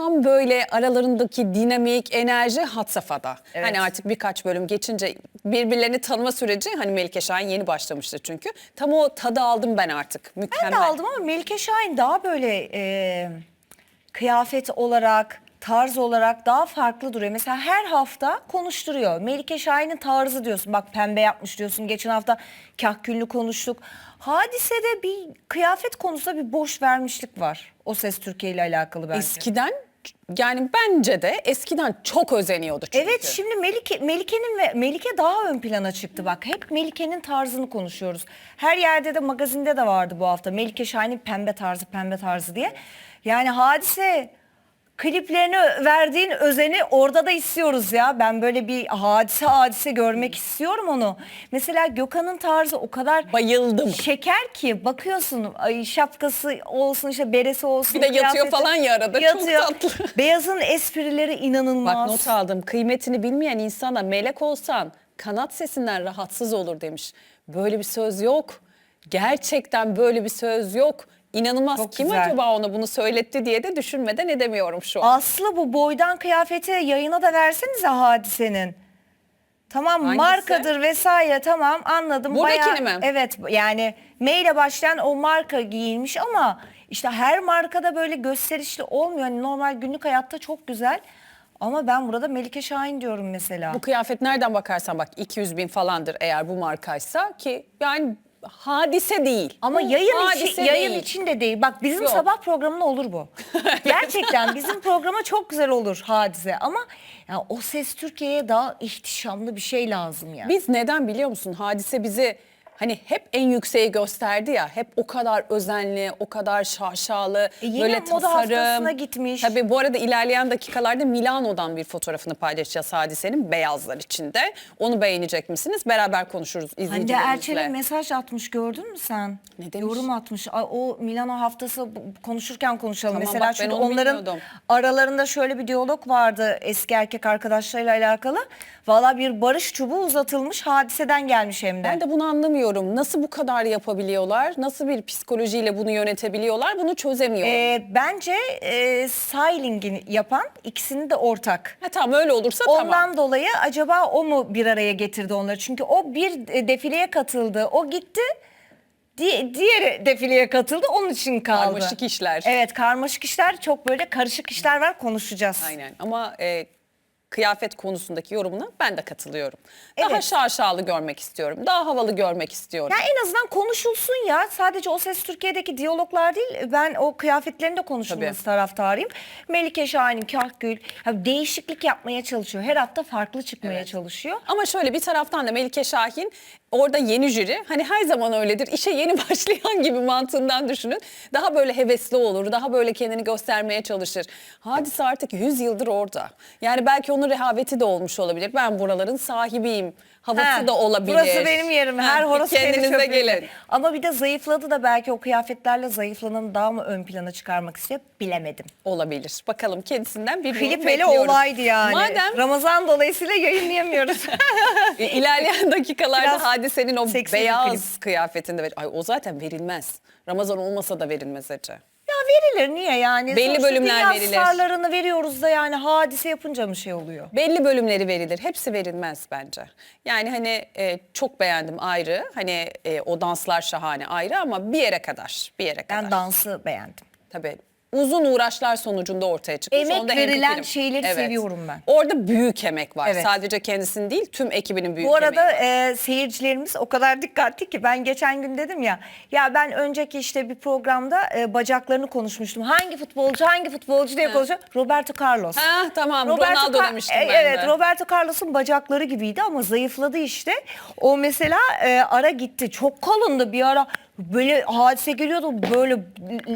tam böyle aralarındaki dinamik enerji had safhada. Evet. Hani artık birkaç bölüm geçince birbirlerini tanıma süreci hani Melike Şahin yeni başlamıştı çünkü. Tam o tadı aldım ben artık. Mükemmel. Ben de aldım ama Melike Şahin daha böyle e, kıyafet olarak, tarz olarak daha farklı duruyor. Mesela her hafta konuşturuyor. Melike Şahin'in tarzı diyorsun. Bak pembe yapmış diyorsun. Geçen hafta kahküllü konuştuk. Hadisede bir kıyafet konusunda bir boş vermişlik var. O ses Türkiye ile alakalı bence. Eskiden yani bence de eskiden çok özeniyordu çünkü. Evet şimdi Melike Melike'nin ve Melike daha ön plana çıktı bak. Hep Melike'nin tarzını konuşuyoruz. Her yerde de magazinde de vardı bu hafta. Melike Şahin'in pembe tarzı pembe tarzı diye. Yani hadise kliplerine verdiğin özeni orada da istiyoruz ya. Ben böyle bir hadise hadise görmek istiyorum onu. Mesela Gökhan'ın tarzı o kadar Bayıldım. şeker ki bakıyorsun ay şapkası olsun işte beresi olsun. Bir de yatıyor kıyafeti- falan ya arada, çok tatlı. Beyazın esprileri inanılmaz. Bak not aldım. Kıymetini bilmeyen insana melek olsan kanat sesinden rahatsız olur demiş. Böyle bir söz yok. Gerçekten böyle bir söz yok. İnanılmaz. Çok Kim güzel. acaba ona bunu söyletti diye de düşünmeden edemiyorum şu an. Aslı bu boydan kıyafeti yayına da versenize hadisenin. Tamam Hangisi? markadır vesaire tamam anladım. Buradakini mi? Evet yani M ile başlayan o marka giyilmiş ama işte her markada böyle gösterişli olmuyor. Hani normal günlük hayatta çok güzel. Ama ben burada Melike Şahin diyorum mesela. Bu kıyafet nereden bakarsan bak 200 bin falandır eğer bu markaysa ki yani hadise değil. Ama yayın için, yayın değil. için de değil. Bak bizim Yok. sabah programında olur bu. Gerçekten bizim programa çok güzel olur hadise. Ama ya o ses Türkiye'ye daha ihtişamlı bir şey lazım yani. Biz neden biliyor musun? Hadise bizi hani hep en yükseği gösterdi ya. Hep o kadar özenli, o kadar şaşalı, E yine böyle moda tasarım. gitmiş. Tabii bu arada ilerleyen dakikalarda Milano'dan bir fotoğrafını paylaşacağız Hadise'nin beyazlar içinde. Onu beğenecek misiniz? Beraber konuşuruz Hande izleyicilerimizle. Erçel'in mesaj atmış gördün mü sen? Ne demiş? Yorum atmış. O Milano haftası konuşurken konuşalım. Tamam, Mesela bak çünkü onu onların bilmiyordum. aralarında şöyle bir diyalog vardı eski erkek arkadaşlarıyla alakalı. Valla bir barış çubuğu uzatılmış hadiseden gelmiş hem de. Ben de bunu anlamıyorum. Nasıl bu kadar yapabiliyorlar? Nasıl bir psikolojiyle bunu yönetebiliyorlar? Bunu çözemiyorum. Ee, bence e, styling'i yapan ikisinin de ortak. ha, tamam öyle olursa Ondan tamam. dolayı acaba o mu bir araya getirdi onları? Çünkü o bir e, defileye katıldı. O gitti. Di- diğeri defileye katıldı. Onun için kaldı. Karmaşık işler. Evet karmaşık işler. Çok böyle karışık işler var. Konuşacağız. Aynen ama e, kıyafet konusundaki yorumuna ben de katılıyorum. Daha Evet. şaşalı görmek istiyorum. Daha havalı görmek istiyorum. Ya en azından konuşulsun ya. Sadece o ses Türkiye'deki diyaloglar değil. Ben o kıyafetlerin de konuşulması Tabii. taraftarıyım. Melike Şahin'in Kahgül ya değişiklik yapmaya çalışıyor. Her hafta farklı çıkmaya çalışıyor. Ama şöyle bir taraftan da Melike Şahin orada yeni jüri hani her zaman öyledir işe yeni başlayan gibi mantığından düşünün. Daha böyle hevesli olur daha böyle kendini göstermeye çalışır. Hadise artık 100 yıldır orada. Yani belki onun rehaveti de olmuş olabilir. Ben buraların sahibiyim havası Ha, da olabilir. Burası benim yerim. Her Ha, horoz Kendinize gelin. Ama bir de zayıfladı da belki o kıyafetlerle zayıflananı daha mı ön plana çıkarmak istiyor bilemedim. Olabilir. Bakalım kendisinden bir bekliyoruz. olaydı yani. Madem Ramazan dolayısıyla yayınlayamıyoruz. İlerleyen dakikalarda Biraz hadisenin o seksi bir beyaz kıyafetinde ver- Ay o zaten verilmez. Ramazan olmasa da verilmez Ece. ya verilir niye yani? Belli bölümler dünya verilir. starlarını veriyoruz da yani hadise yapınca mı şey oluyor? Belli bölümleri verilir. Hepsi verilmez bence. Yani hani e, çok beğendim ayrı. Hani e, o danslar şahane ayrı ama bir yere kadar. Bir yere kadar. Ben dansı beğendim. Tabii. Uzun uğraşlar sonucunda ortaya çıkmış. Emek Onda verilen şeyleri seviyorum ben. Orada büyük emek var. Evet. Sadece kendisinin değil tüm ekibinin büyük Bu arada emeği e, seyircilerimiz o kadar dikkatli ki ben geçen gün dedim ya ya ben önceki işte bir programda e, bacaklarını konuşmuştum. Hangi futbolcu hangi futbolcu diye konuşuyor. Roberto Carlos. Ha tamam Ronaldo Car- demiştim e, ben evet, de. Roberto Carlos'un bacakları gibiydi ama zayıfladı işte. O mesela e, ara gitti. Çok kalındı bir ara. Böyle hadise geliyordu böyle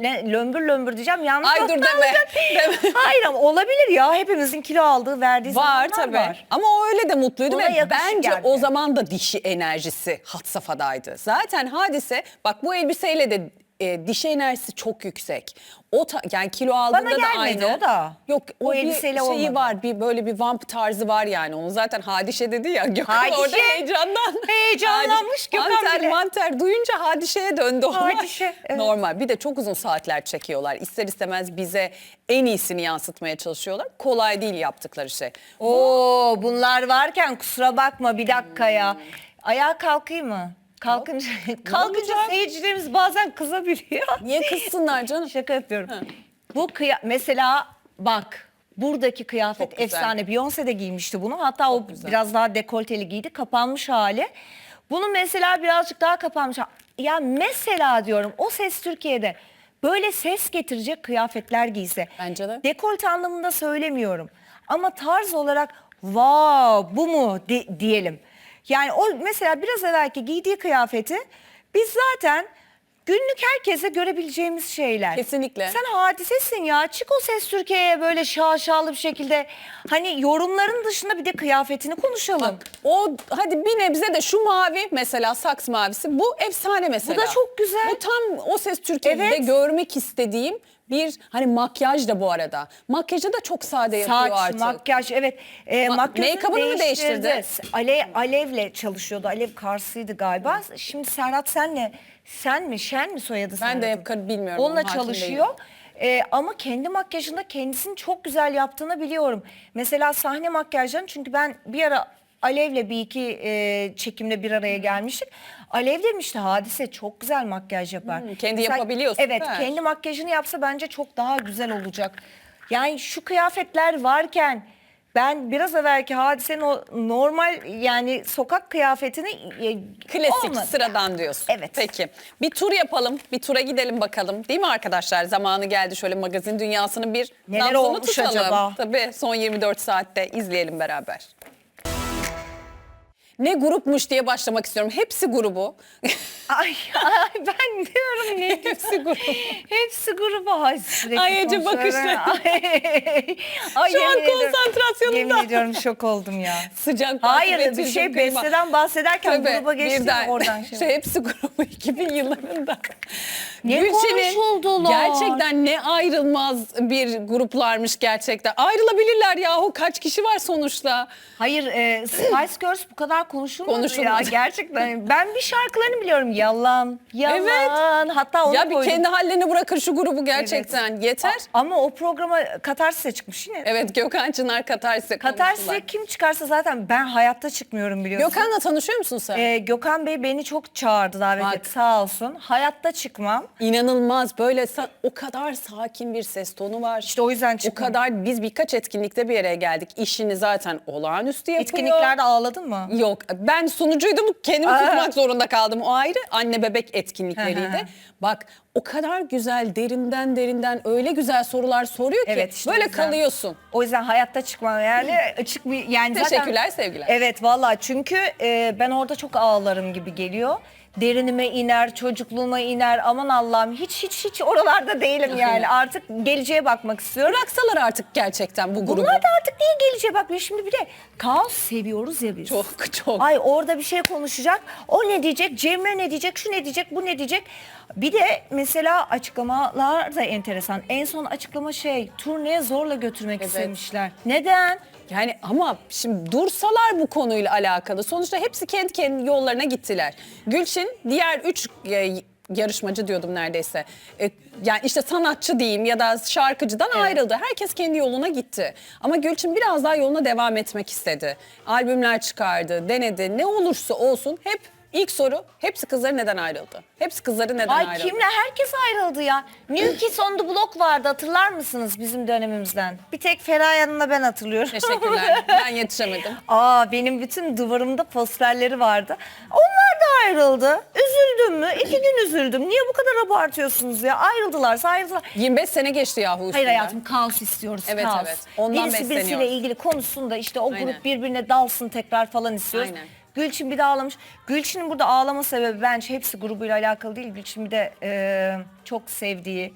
ne, lömbür lömbür diyeceğim. Yanlış Ay dur deme, deme. Hayır ama olabilir ya. Hepimizin kilo aldığı verdiği Var tabii. var. Ama o öyle de mutluydu Ona ve bence geldi. o zaman da dişi enerjisi had safhadaydı. Zaten hadise bak bu elbiseyle de e, dişi enerjisi çok yüksek. O ta- yani kilo aldığında Bana da gelmedi aynı. o da. Yok o, O bir elbiseyle şeyi olmadı. var. Bir böyle bir vamp tarzı var yani. Onun zaten hadişe dedi ya. Gökhan Hadişe. orada heyecandan. Heyecanlanmış Hadiş- Gökhan manter, bile. Manter duyunca hadişeye döndü olay. Hadişe, evet. Normal. Bir de çok uzun saatler çekiyorlar. İster istemez bize en iyisini yansıtmaya çalışıyorlar. Kolay değil yaptıkları şey. Oo bunlar varken kusura bakma bir dakika ya. Ayağa kalkayım mı? Kalkınca, kalkınca olacak? seyircilerimiz bazen kızabiliyor. Niye kızsınlar canım? Şaka yapıyorum. Bu kıya mesela bak buradaki kıyafet Çok güzel. efsane. Beyoncé de giymişti bunu. Hatta o biraz daha dekolteli giydi. Kapanmış hali. Bunu mesela birazcık daha kapanmış. ha- Ya mesela diyorum o ses Türkiye'de böyle ses getirecek kıyafetler giyse. Bence de. Dekolte anlamında söylemiyorum. Ama tarz olarak wow bu mu di- diyelim. Yani o mesela biraz evvelki giydiği kıyafeti biz zaten günlük herkese görebileceğimiz şeyler. Kesinlikle. Sen hadisesin ya. Çık o ses Türkiye'ye böyle şaşalı bir şekilde. Hani yorumların dışında bir de kıyafetini konuşalım. O hadi bir nebze de şu mavi mesela saks mavisi bu efsane mesela. da çok güzel. Bu tam o ses Türkiye'de Evet. görmek istediğim bir hani makyaj da bu arada. Makyajı da çok sade yapıyor Saç, artık. makyaj evet. E, Ma- makyajını make-up'ını mı değiştirdi. değiştirdi? Alev, Alev'le çalışıyordu. Alev Kars'ıydı galiba. Şimdi Serhat senle sen mi Şen mi soyadı Ben de hep bilmiyorum, Onunla hakim çalışıyor. E, ama kendi makyajında kendisini çok güzel yaptığını biliyorum. Mesela sahne makyajlarını çünkü ben bir ara Alev'le bir iki e, çekimde bir araya gelmiştik. Alev demişti hadise çok güzel makyaj yapar. Hmm, kendi yapabiliyor, Evet süper. kendi makyajını yapsa bence çok daha güzel olacak. Yani şu kıyafetler varken ben biraz evvelki hadisenin o normal yani sokak kıyafetini e, Klasik olmadı. sıradan diyorsun. Evet. Peki bir tur yapalım. Bir tura gidelim bakalım. Değil mi arkadaşlar? Zamanı geldi şöyle magazin dünyasını bir Neler olmuş tutalım. acaba? Tabii son 24 saatte izleyelim beraber. Ne grupmuş diye başlamak istiyorum. Hepsi grubu. Ay, ay ben diyorum ne hepsi grubu. hepsi grubu. Ay sürekli Ay Ece bakışları. Ay, ay, Şu an ediyorum- konsantrasyonumda. Yemin ediyorum şok oldum ya. Sıcak Hayır bir şey kıyma. besteden bahsederken Tabii, gruba geçtim birden. oradan. Şey. Şey, hepsi grubu 2000 yıllarında. Ne konuşuldular? Gerçekten ne ayrılmaz bir gruplarmış gerçekten. Ayrılabilirler yahu kaç kişi var sonuçta. Hayır e, Spice Girls bu kadar konuşulmadı, Konuşulmadı. ya gerçekten. Ben bir şarkılarını biliyorum. Yalan, yalan. Evet. Hatta onu ya bir koydum. kendi hallerini bırakır şu grubu gerçekten. Yeter. A- Ama o programa Katarsis'e çıkmış yine. Evet Gökhan Çınar Katarsis'e Katarsis'e kim çıkarsa zaten ben hayatta çıkmıyorum biliyorsun. Gökhan'la tanışıyor musun sen? Ee, Gökhan Bey beni çok çağırdı davet Bak. etti sağ olsun. Hayatta çıkmam. İnanılmaz böyle o kadar sakin bir ses tonu var. İşte o yüzden O çıkmam. kadar biz birkaç etkinlikte bir araya geldik. İşini zaten olağanüstü yapıyor. Etkinliklerde ağladın mı? Yok ben sunucuydum kendimi Aa. tutmak zorunda kaldım o ayrı anne bebek etkinlikleriydi. Hı hı. Bak o kadar güzel derinden derinden öyle güzel sorular soruyor ki Evet, işte böyle yüzden- kalıyorsun. O yüzden hayatta çıkmam yani çık yani zaten- Teşekkürler, sevgiler. Evet valla çünkü e, ben orada çok ağlarım gibi geliyor. Derinime iner, çocukluğuma iner. Aman Allah'ım hiç hiç hiç oralarda değilim yani. Artık geleceğe bakmak istiyorum. Bıraksalar artık gerçekten bu grubu. Bunlar da artık niye geleceğe bakmıyor? Şimdi bir de kaos seviyoruz ya biz. Çok çok. Ay orada bir şey konuşacak. O ne diyecek? Cemre ne diyecek? Şu ne diyecek? Bu ne diyecek? Bir de mesela açıklamalar da enteresan. En son açıklama şey turneye zorla götürmek istemişler. Neden? Yani ama şimdi dursalar bu konuyla alakalı sonuçta hepsi kendi kendi yollarına gittiler. Gülçin diğer üç e, yarışmacı diyordum neredeyse. E, yani işte sanatçı diyeyim ya da şarkıcıdan ayrıldı. Herkes kendi yoluna gitti. Ama Gülçin biraz daha yoluna devam etmek istedi. Albümler çıkardı, denedi. Ne olursa olsun hep ilk soru hepsi kızları neden ayrıldı? Hepsi kızları neden Ay ayrıldı? kimle? Herkes ayrıldı ya. New Kids on the Block vardı hatırlar mısınız bizim dönemimizden? Bir tek Feraye Hanım'la ben hatırlıyorum. Teşekkürler. ben yetişemedim. Aa benim bütün duvarımda posterleri vardı. Onlar da ayrıldı. Üzüldüm mü? İki gün üzüldüm. Niye bu kadar abartıyorsunuz ya? Ayrıldılarsa ayrıldılar. 25 sene geçti yahu Hayır üstünden. hayatım kaos istiyoruz. Evet, kaos. evet. Ondan Birisi besleniyor. birisiyle ilgili konuşsun da işte o Aynen. grup birbirine dalsın tekrar falan istiyoruz. Aynen. Gülçin bir de ağlamış. Gülçin'in burada ağlama sebebi bence hepsi grubuyla alakalı değil. Gülçin bir de e, çok sevdiği,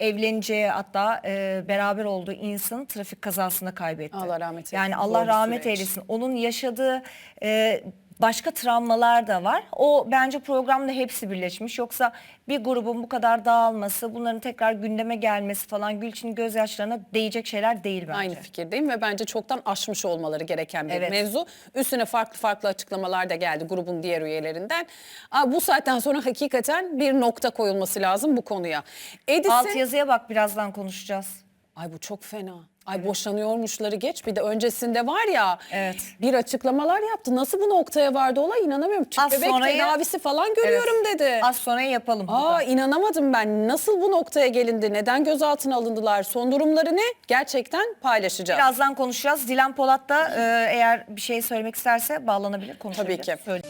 evleneceği hatta e, beraber olduğu insanı trafik kazasında kaybetti. Allah rahmet eylesin. Yani Zor Allah bir rahmet süreç. eylesin. Onun yaşadığı e, başka travmalar da var. O bence programda hepsi birleşmiş. Yoksa bir grubun bu kadar dağılması, bunların tekrar gündeme gelmesi falan Gülçin'in gözyaşlarına değecek şeyler değil bence. Aynı fikirdeyim ve bence çoktan aşmış olmaları gereken bir Evet. mevzu. Üstüne farklı farklı açıklamalar da geldi grubun diğer üyelerinden. Aa, bu saatten sonra hakikaten bir nokta koyulması lazım bu konuya. Edis'in... Alt yazıya bak birazdan konuşacağız. Ay bu çok fena. Ay boşanıyormuşları geç bir de öncesinde var ya Evet. bir açıklamalar yaptı. Nasıl bu noktaya vardı olay inanamıyorum. Tüp Az bebek sonrayı- tedavisi falan görüyorum dedi. Az sonra yapalım. Aa burada. inanamadım ben. Nasıl bu noktaya gelindi? Neden gözaltına alındılar? Son durumları ne? Gerçekten paylaşacağız. Birazdan konuşacağız. Dilan Polat da e, eğer bir şey söylemek isterse bağlanabilir, konuşabilir. Tabii ki. Söyle.